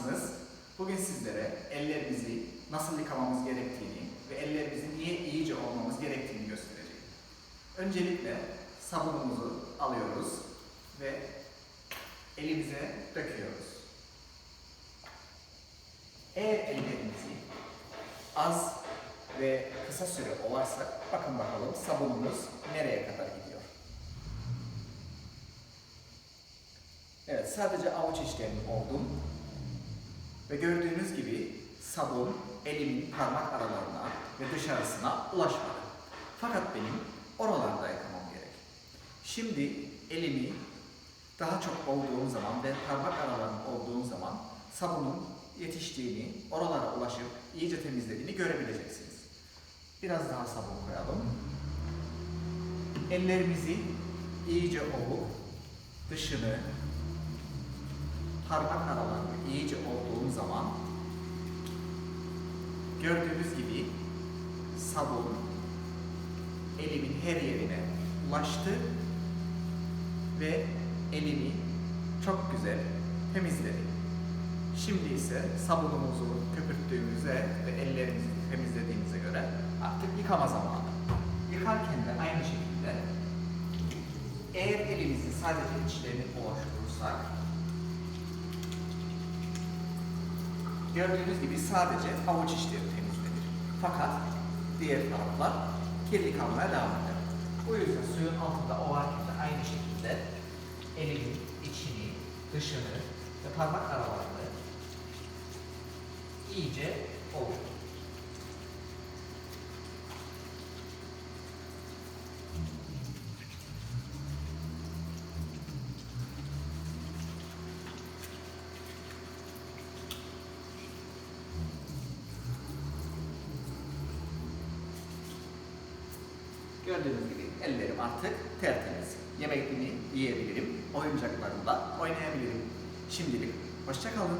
Nasılsınız? Bugün sizlere ellerimizi nasıl yıkamamız gerektiğini ve ellerimizi niye iyice olmamız gerektiğini göstereceğim. Öncelikle sabunumuzu alıyoruz ve elimize döküyoruz. Eğer ellerimizi az ve kısa süre ovarsak bakın bakalım sabunumuz nereye kadar gidiyor. Evet sadece avuç içlerinin oldum. Ve gördüğünüz gibi sabun elimin parmak aralarına ve dışarısına ulaşmadı. Fakat benim oralarda yıkamam gerek. Şimdi elimi daha çok olduğum zaman ve parmak aralarım olduğum zaman sabunun yetiştiğini, oralara ulaşıp iyice temizlediğini görebileceksiniz. Biraz daha sabun koyalım. Ellerimizi iyice ovup dışını, parmak aralarını iyice olduğum zaman gördüğünüz gibi sabun elimin her yerine ulaştı ve elimi çok güzel temizledi. Şimdi ise sabunumuzu köpürttüğümüze ve ellerimizi temizlediğimize göre artık yıkama zamanı. Yıkarken de aynı şekilde eğer elimizi sadece içlerini ovuşturursak Gördüğünüz gibi sadece avuç içleri temizlenir. Fakat diğer taraflar kirli kalmaya devam eder. Bu yüzden suyun altında ovarken de aynı şekilde elimin içini, dışını ve parmak aralarını iyice ovur. Gördüğünüz gibi ellerim artık tertemiz. Yemekimi yiyebilirim, oyuncaklarımla oynayabilirim. Şimdilik hoşça kalın.